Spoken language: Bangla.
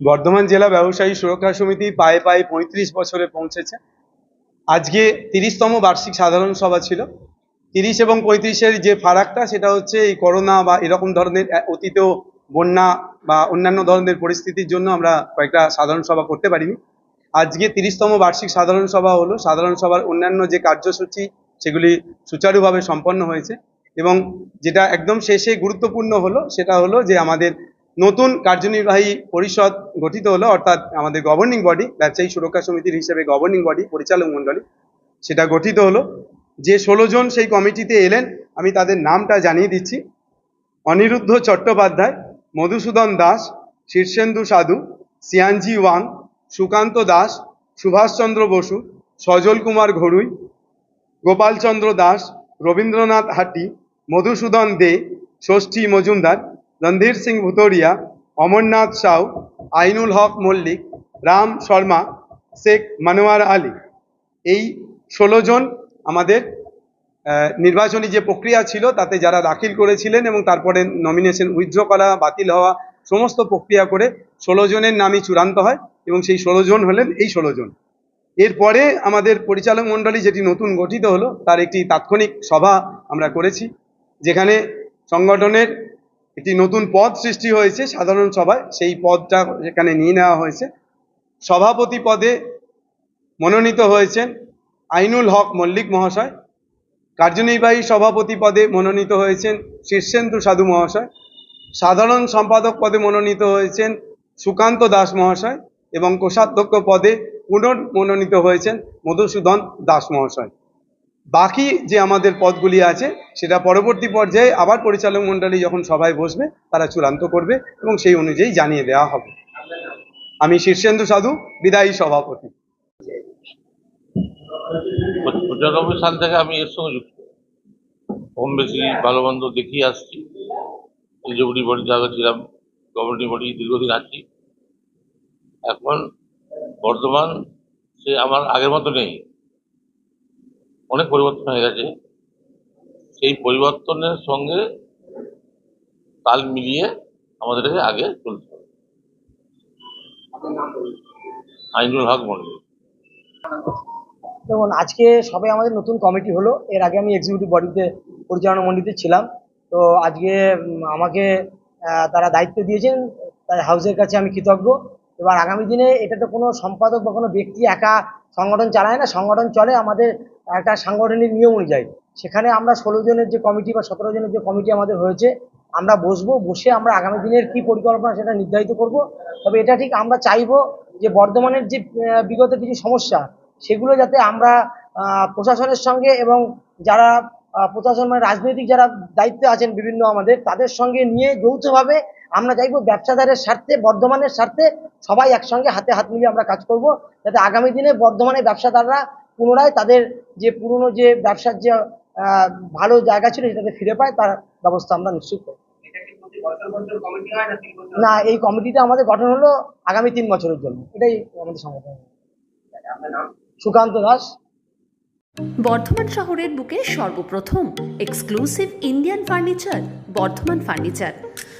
বর্ধমান জেলা ব্যবসায়ী সুরক্ষা সমিতি পায়ে পায়ে পঁয়ত্রিশ বছরে পৌঁছেছে। আজকে তিরিশতম বার্ষিক সাধারণ সভা ছিল। তিরিশ এবং পঁয়ত্রিশের যে ফারাকটা, সেটা হচ্ছে এই করোনা বা এরকম ধরনের অতীতেও বন্যা বা অন্যান্য ধরনের পরিস্থিতির জন্য আমরা কয়েকটা সাধারণ সভা করতে পারিনি। আজকে তিরিশতম বার্ষিক সাধারণ সভা হলো। সাধারণ সভার অন্যান্য যে কার্যসূচি, সেগুলি সুচারুভাবে সম্পন্ন হয়েছে এবং যেটা একদম শেষে গুরুত্বপূর্ণ হলো, সেটা হলো যে আমাদের নতুন কার্যনির্বাহী পরিষদ গঠিত হলো, অর্থাৎ আমাদের গভর্নিং বডি ব্যবসায়ী সুরক্ষা সমিতির হিসেবে গভর্নিং বডি পরিচালক মণ্ডলী, সেটা গঠিত হলো। যে ষোলো জন সেই কমিটিতে এলেন, আমি তাদের নামটা জানিয়ে দিচ্ছি। অনিরুদ্ধ চট্টোপাধ্যায়, মধুসূদন দাস, শীর্ষেন্দু সাধু, সিয়ানজি ওয়াং, সুকান্ত দাস, সুভাষচন্দ্র বসু, সজল কুমার ঘড়ুই গোপালচন্দ্র দাস, রবীন্দ্রনাথ হাটি, মধুসূদন দে, ষষ্ঠী মজুমদার রণধীর সিং ভুতরিয়া, অমরনাথ সাউ, আইনুল হক মল্লিক, রাম শর্মা, শেখ মানোয়ার আলী। এই ষোলো জন আমাদের নির্বাচনী যে প্রক্রিয়া ছিল তাতে যারা দাখিল করেছিলেন এবং তারপরে নমিনেশন উইথড্র করা, বাতিল হওয়া, সমস্ত প্রক্রিয়া করে ষোলো জনের নামই চূড়ান্ত হয় এবং সেই ষোলো জন হলেন এই ষোলো জন। এরপরে আমাদের পরিচালক মণ্ডলী যেটি নতুন গঠিত হলো, তার একটি তাৎক্ষণিক সভা আমরা করেছি, যেখানে সংগঠনের একটি নতুন পদ সৃষ্টি হয়েছে সাধারণ সভায়। সেই পদটা সেখানে নিয়ে নেওয়া হয়েছে। সভাপতি পদে মনোনীত হয়েছেন আইনুল হক মল্লিক মহাশয়। কার্যনির্বাহী সভাপতি পদে মনোনীত হয়েছেন শীর্ষেন্দু সাধু মহাশয়। সাধারণ সম্পাদক পদে মনোনীত হয়েছেন সুকান্ত দাস মহাশয় এবং কোষাধ্যক্ষ পদে পুনর্মনোনীত হয়েছেন মধুসূদন দাস মহাশয়। বাকি যে আমাদের পদগুলি আছে, সেটা পরবর্তী পর্যায়ে আবার পরিচালক মণ্ডলী যখন সভায় বসবে, তারা চূড়ান্ত করবে এবং সেই অনুযায়ী জানিয়ে দেওয়া হবে। আমি শীর্ষেন্দু সাধু, বিদায়ী সভাপতি। পঁচানব্বই থেকে আমি এর সঙ্গে যুক্ত। কম বেশি ভালো মন্দ দেখিয়ে আসছি। এলিজিবিলিটি বডিতে আগে ছিলাম কমিউনিটি বডি দীর্ঘদিন আছি। এখন বর্তমান সে আমার আগের মতো নেই। অনেক পরিবর্তন হয়ে গেছে। সেই পরিবর্তনের সঙ্গে তাল মিলিয়ে আমাদেরকে আগে চলতে হবে। আইনুল হক মন্ডল। যেমন আজকে সবাই আমাদের নতুন কমিটি হলো। এর আগে আমি এক্সিকিউটিভ বডিতে পরিচালনা মন্ডিতে ছিলাম। তো আজকে আমাকে তারা দায়িত্ব দিয়েছেন। তাই হাউসের কাছে আমি কৃতজ্ঞ। এবার আগামী দিনে এটা তো কোনো সম্পাদক বা কোনো ব্যক্তি একা সংগঠন চালায় না, সংগঠন চলে আমাদের একটা সাংগঠনিক নিয়ম অনুযায়ী। সেখানে আমরা ষোলো জনের যে কমিটি বা সতেরো জনের যে কমিটি আমাদের হয়েছে, আমরা বসবো, বসে আমরা আগামী দিনের কি পরিকল্পনা সেটা নির্ধারিত করব। তবে এটা ঠিক আমরা চাইব যে বর্ধমানের যে বিগত কিছু সমস্যা, সেগুলো যাতে আমরা প্রশাসনের সঙ্গে এবং যারা প্রশাসন মানে রাজনৈতিক যারা দায়িত্বে আছেন বিভিন্ন আমাদের, তাদের সঙ্গে নিয়ে যৌথভাবে আমরা চাইব ব্যবসাদারের স্বার্থে, বর্ধমানের স্বার্থে সবাই একসঙ্গে হাতে হাত মিলিয়ে আমরা কাজ করব, যাতে আগামী দিনে বর্ধমানের ব্যবসাদাররা পুনরায় তাদের যে পুরনো যে ব্যবসার যে ভালো জায়গা ছিল সেটাতে ফিরে পায়, তার ব্যবস্থা আমরা নিশ্চিত করব। না, এই কমিটিটা আমাদের গঠন হলো আগামী তিন বছরের জন্য। এটাই আমাদের সংগঠন সুকান্ত দাস। বর্ধমান শহরের বুকে সর্বপ্রথম exclusive Indian furniture Bardhaman furniture